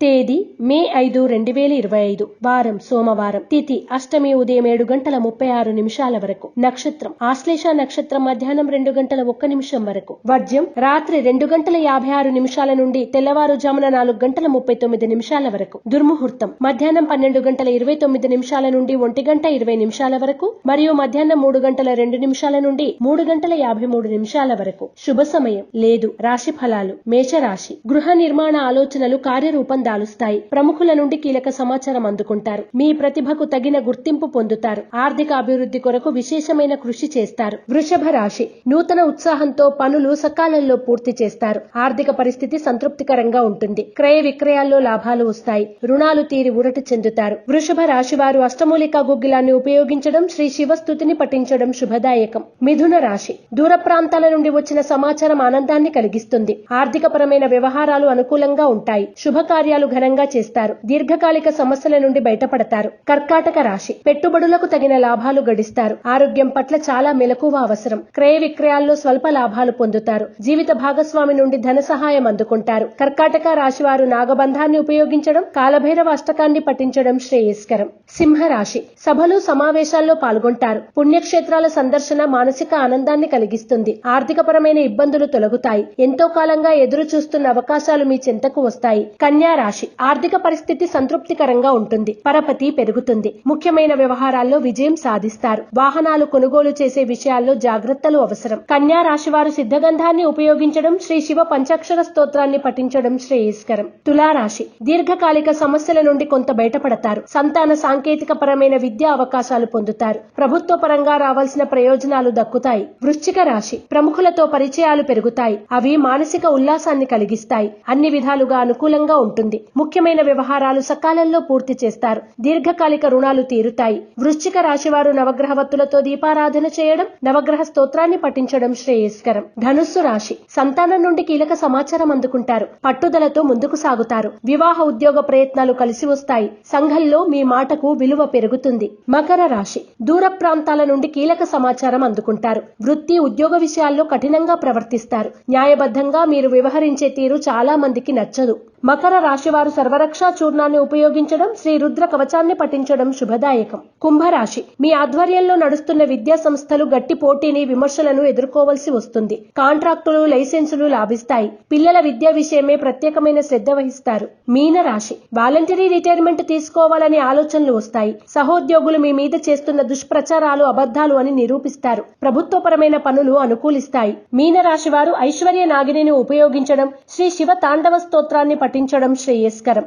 తేదీ మే ఐదు రెండు వేల ఇరవై ఐదు వారం సోమవారం. తిథి అష్టమి ఉదయం ఏడు గంటల ముప్పై ఆరు నిమిషాల వరకు. నక్షత్రం ఆశ్లేష నక్షత్రం మధ్యాహ్నం రెండు గంటల ఒక్క నిమిషం వరకు. వర్జ్యం రాత్రి రెండు గంటల యాభై ఆరు నిమిషాల నుండి తెల్లవారుజామున నాలుగు గంటల ముప్పై తొమ్మిది నిమిషాల వరకు. దుర్ముహూర్తం మధ్యాహ్నం పన్నెండు గంటల ఇరవై తొమ్మిది నిమిషాల నుండి ఒంటి గంట ఇరవై నిమిషాల వరకు మరియు మధ్యాహ్నం మూడు గంటల రెండు నిమిషాల నుండి మూడు గంటల యాభై మూడు నిమిషాల వరకు. శుభ సమయం. లేదు. రాశి ఫలాలు. మేషరాశి. గృహ నిర్మాణ ఆలోచనలు కార్యరూపం దాలుస్తాయి. ప్రముఖుల నుండి కీలక సమాచారం అందుకుంటారు. మీ ప్రతిభకు తగిన గుర్తింపు పొందుతారు. ఆర్థిక అభివృద్ధి కొరకు విశేషమైన కృషి చేస్తారు. వృషభ రాశి. నూతన ఉత్సాహంతో పనులు సకాలంలో పూర్తి చేస్తారు. ఆర్థిక పరిస్థితి సంతృప్తికరంగా ఉంటుంది. క్రయ విక్రయాల్లో లాభాలు వస్తాయి. రుణాలు తీరి ఊరట చెందుతారు. వృషభ రాశి వారు అష్టమూలికా గుగ్గిలాన్ని ఉపయోగించడం శ్రీ శివస్థుతిని పఠించడం శుభదాయకం. మిథున రాశి. దూర ప్రాంతాల నుండి వచ్చిన సమాచారం ఆనందాన్ని కలిగిస్తుంది. ఆర్థిక పరమైన వ్యవహారాలు అనుకూలంగా ఉంటాయి. శుభకార్యాలు ఘనంగా చేస్తారు. దీర్ఘకాలిక సమస్యల నుండి బయటపడతారు. కర్కాటక రాశి. పెట్టుబడులకు తగిన లాభాలు గడిస్తారు. ఆరోగ్యం పట్ల చాలా మెలకువ అవసరం. క్రయ విక్రయాల్లో స్వల్ప లాభాలు పొందుతారు. జీవిత భాగస్వామి నుండి ధన సహాయం అందుకుంటారు. కర్కాటక రాశి వారు నాగబంధాన్ని ఉపయోగించడం కాలభైరవ అష్టకాన్ని పఠించడం శ్రేయస్కరం. సింహరాశి. సభలు సమావేశాల్లో పాల్గొంటారు. పుణ్యక్షేత్రాల సందర్శన మానసిక ఆనందాన్ని కలిగిస్తుంది. ఆర్థికపరమైన ఇబ్బందులు తొలగుతాయి. ఎంతో కాలంగా ఎదురు చూస్తున్న అవకాశాలు మీ చింతకు వస్తాయి. కన్యా రాశి. ఆర్థిక పరిస్థితి సంతృప్తికరంగా ఉంటుంది. పరపతి పెరుగుతుంది. ముఖ్యమైన వ్యవహారాల్లో విజయం సాధిస్తారు. వాహనాలు కొనుగోలు చేసే విషయాల్లో జాగ్రత్తలు అవసరం. కన్యా రాశి వారు సిద్ధగంధాన్ని ఉపయోగించడం శ్రీ శివ పంచాక్షర స్తోత్రాన్ని పఠించడం శ్రేయస్కరం. తులారాశి. దీర్ఘకాలిక సమస్యల నుండి కొంత బయటపడతారు. సంతాన సాంకేతిక పరమైన విద్యా అవకాశాలు పొందుతారు. ప్రభుత్వ పరంగా రావాల్సిన ప్రయోజనాలు దక్కుతాయి. వృశ్చిక రాశి. ప్రముఖులతో పరిచయాలు పెరుగుతాయి. అవి మానసిక ఉల్లాసాన్ని కలిగిస్తాయి. అన్ని విధాలుగా అనుకూలంగా ఉంటుంది. ముఖ్యమైన వ్యవహారాలు సకాలంలో పూర్తి చేస్తారు. దీర్ఘకాలిక రుణాలు తీరుతాయి. వృశ్చిక రాశి వారు నవగ్రహ వత్తులతో దీపారాధన చేయడం నవగ్రహ స్తోత్రాన్ని పఠించడం శ్రేయస్కరం. ధనుస్సు రాశి సంతానం నుండి కీలక సమాచారం అందుకుంటారు. పట్టుదలతో ముందుకు సాగుతారు. వివాహ ఉద్యోగ ప్రయత్నాలు కలిసి వస్తాయి. సంఘంలో మీ మాటకు విలువ పెరుగుతుంది. మకర రాశి దూర ప్రాంతాల నుండి కీలక సమాచారం అందుకుంటారు. వృత్తి ఉద్యోగ విషయాల్లో కఠినంగా ప్రవర్తిస్తారు. న్యాయబద్ధంగా మీరు వ్యవహరించే తీరు చాలా మందికి నచ్చదు. మకర రాశి వారు సర్వరక్షా చూర్ణాన్ని ఉపయోగించడం శ్రీ రుద్ర కవచాన్ని పఠించడం శుభదాయకం. కుంభరాశి. మీ ఆధ్వర్యంలో నడుస్తున్న విద్యా సంస్థలు గట్టి పోటీని విమర్శలను ఎదుర్కోవలసి వస్తుంది. కాంట్రాక్టులు లైసెన్సులు లాభిస్తాయి. పిల్లల విద్యా విషయమే ప్రత్యేకమైన శ్రద్ధ వహిస్తారు. మీన రాశి వాలంటరీ రిటైర్మెంట్ తీసుకోవాలనే ఆలోచనలు వస్తాయి. సహోద్యోగులు మీ మీద చేస్తున్న దుష్ప్రచారాలు అబద్ధాలు అని నిరూపిస్తారు. ప్రభుత్వపరమైన పనులు అనుకూలిస్తాయి. మీన రాశి వారు ఐశ్వర్య నాగిని ఉపయోగించడం శ్రీ శివ తాండవ స్తోత్రాన్ని పఠించడం శ్రేయస్కరం.